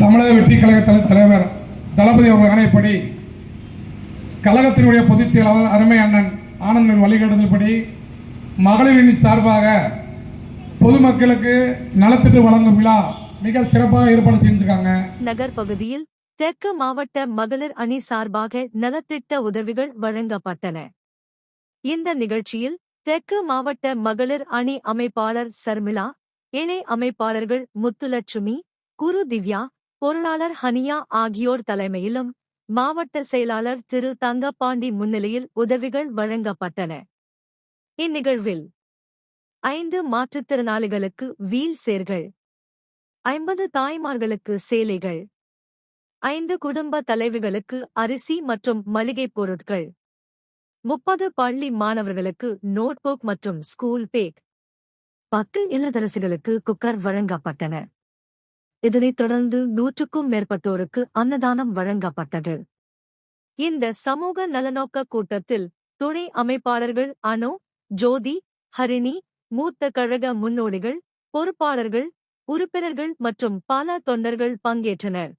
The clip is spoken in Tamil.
தமிழக வெற்றி கழக தலைவர் தளபதி அவர்கள் ஆணைப்படி கழகத்தினுடைய பொதுச் செயலாளர் அருமை அண்ணன் ஆனந்தன் வழிகாட்டுதல்படி மகளிரின் சார்பாக பொதுமக்களுக்கு நலத்திட்டு வழங்கும் விழா மிக சிறப்பாக ஏற்பாடு செஞ்சிருக்காங்க நகர் பகுதியில் தெற்கு மாவட்ட மகளிர் அணி சார்பாக நலத்திட்ட உதவிகள் வழங்கப்பட்டன. இந்த நிகழ்ச்சியில் தெற்கு மாவட்ட மகளிர் அணி அமைப்பாளர் சர்மிளா இணை அமைப்பாளர்கள் முத்துலட்சுமி குரு திவ்யா பொருளாளர் ஹனியா ஆகியோர் தலைமையிலும் மாவட்ட செயலாளர் திரு தங்கப்பாண்டி முன்னிலையில் உதவிகள் வழங்கப்பட்டன. இந்நிகழ்வில் ஐந்து மாற்றுத்திறனாளிகளுக்கு வீல் சேர்கள் ஐம்பது தாய்மார்களுக்கு சேலைகள் ஐந்து குடும்ப தலைவிகளுக்கு அரிசி மற்றும் மளிகைப் பொருட்கள் முப்பது பள்ளி மாணவர்களுக்கு நோட்புக் மற்றும் ஸ்கூல் பேக். பத்து இல்லதரசிகளுக்கு குக்கர் வழங்கப்பட்டன. இதனைத் தொடர்ந்து நூற்றுக்கும் மேற்பட்டோருக்கு அன்னதானம் வழங்கப்பட்டது. இந்த சமூக நலநோக்க கூட்டத்தில் துணை அமைப்பாளர்கள் அனு ஜோதி ஹரிணி மூத்த கழக முன்னோடிகள் பொறுப்பாளர்கள் உறுப்பினர்கள் மற்றும் பல தொண்டர்கள் பங்கேற்றனர்.